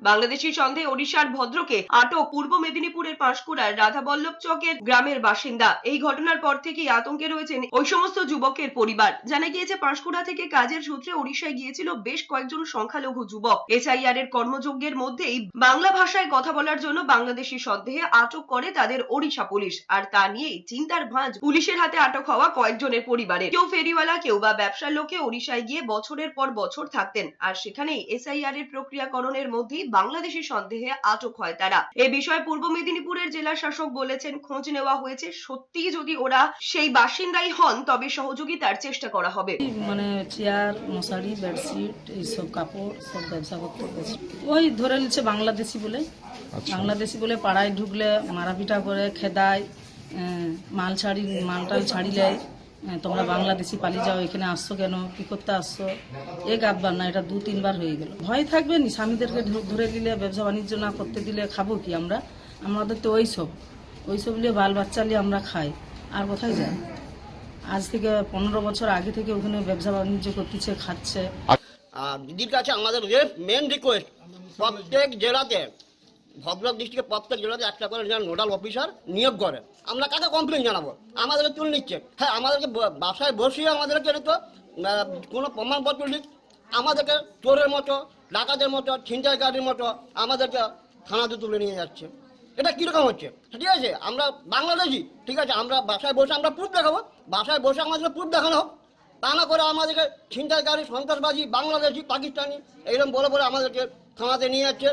বাংলাদেশি সন্দেহে ওড়িশার ভদ্রকে আটক পূর্ব মেদিনীপুরের পাঁশকুড়ার রাধাবল্লভ চকের গ্রামের বাসিন্দা। এই ঘটনার পর থেকেই আতঙ্কে রয়েছেন ওই সমস্ত যুবকের পরিবার। জানা গিয়েছে, পাঁশকুড়া থেকে কাজের সূত্রে ওড়িশায় গিয়েছিল বেশ কয়েকজন সংখ্যালঘু যুবক। এসআইআর এর কর্মযজ্ঞের মধ্যেই বাংলা ভাষায় কথা বলার জন্য বাংলাদেশি সন্দেহে আটক করে তাদের ওড়িশা পুলিশ। আর তা নিয়েই চিন্তার ভাঁজ পুলিশের হাতে আটক হওয়া কয়েকজনের পরিবারে কেউ ফেরিওয়ালা, কেউ বা ব্যবসার লোকে ওড়িশায় গিয়ে বছরের পর বছর থাকতেন। আর সেখানেই এসআইআর এর প্রক্রিয়াকরণের মধ্যেই বাংলাদেশি সন্দেহে আটক হয় তারা। এ বিষয়ে পূর্ব মেদিনীপুরের জেলা শাসক বলেছেন খোঁজ নেওয়া হয়েছে সত্যি যদি ওরা সেই বাসিন্দাই হন তবে সহযোগিতার চেষ্টা করা হবে। মানে চেয়ার মশারি বেডশিট এইসব কাপড় সব ব্যবসা করতে ওই ধরে নিচ্ছে বাংলাদেশি বলে। বাংলাদেশি বলে পাড়ায় ঢুকলে মারাপিটা করে খেদায় আহ, মাল ছাড়ি মালটাল ছাড়ি আহ, তোমরা বাংলাদেশি পালিয়ে যাও, এখানে আসছো কেন? কি করতে আসছো? এক আধবার না এটা দু, তিনবার হয়ে গেল। ভয় থাকবে নি? স্বামীদেরকে ধরে দিলে ব্যবসা বাণিজ্য না করতে দিলে খাব কি আমরা? আমাদের তো ওই সব ওই সব নিয়ে বাল বাচ্চা নিয়ে আমরা খাই। আর কোথায় যাই আজ থেকে পনেরো বছর আগে থেকে ওখানে ব্যবসা বাণিজ্য করতেছে, খাচ্ছে। আর দিদির কাছে আমাদের মেন রিকোয়েস্ট প্রত্যেক জেলাতে ভদ্রক ডিস্ট্রিক্টের প্রত্যেক জেলাতে একটা করে নোডাল অফিসার নিয়োগ করে। আমরা কাকে কমপ্লেন জানাব? আমাদেরকে তুলে নিচ্ছে। হ্যাঁ আমাদেরকে বাসায় বসিয়ে আমাদেরকে তো কোনো প্রমাণপত্র লিখ আমাদেরকে চোরের মতো, ডাকাতের মতো ছিনতাইকারীর মতো আমাদেরকে থানাতে তুলে নিয়ে যাচ্ছে। এটা কীরকম হচ্ছে? ঠিক আছে, আমরা বাংলাদেশি, ঠিক আছে, আমরা বাসায় বসে আমরা প্রুফ দেখাবো। বাসায় বসে আমাদেরকে প্রুফ দেখানো হোক। তা না করে আমাদেরকে ছিনতাইকারী, সন্ত্রাসবাদী, বাংলাদেশি, পাকিস্তানি, এইরকম বলে বলে আমাদেরকে থানাতে নিয়ে যাচ্ছে।